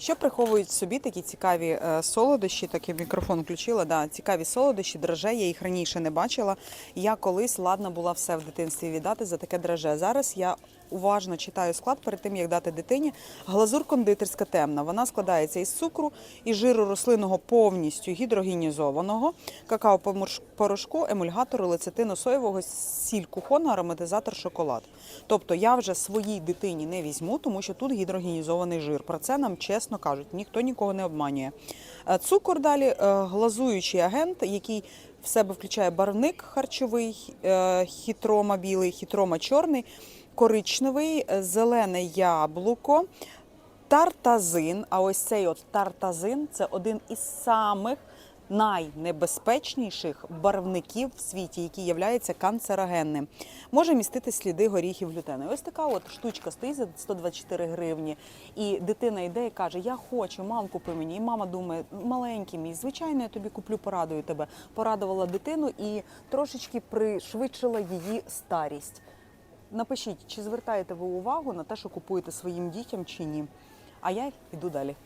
Що приховують собі такі цікаві е, солодощі? Так я мікрофон включила. Да, цікаві солодощі, драже. Я їх раніше не бачила. Я колись ладна була все в дитинстві віддати за таке драже. Зараз я уважно читаю склад перед тим, як дати дитині. Глазур кондитерська темна. Вона складається із цукру і жиру рослинного повністю гідрогенізованого, какао-порошку, емульгатору, лецитину соєвого, сіль кухону, ароматизатор, шоколад. Тобто я вже своїй дитині не візьму, тому що тут гідрогенізований жир. Про це нам чесно кажуть, ніхто нікого не обманює. Е, Цукор далі е, глазуючий агент, який в себе включає барвник харчовий, е, хітрома білий, хітрома чорний, коричневий, зелене яблуко. Тартазин, а ось цей от тартазин це один із самих найнебезпечніших барвників в світі, який є канцерогенним. Може містити сліди горіхів глютену. Ось така от штучка стоїть за 124 гривні. І дитина йде і каже: Я хочу, мам, купи мені. І мама думає, маленький мій, звичайно, я тобі куплю, порадую тебе. Порадувала дитину і трошечки пришвидшила її старість. Напишіть, чи звертаєте ви увагу на те, що купуєте своїм дітям чи ні. А я йду далі.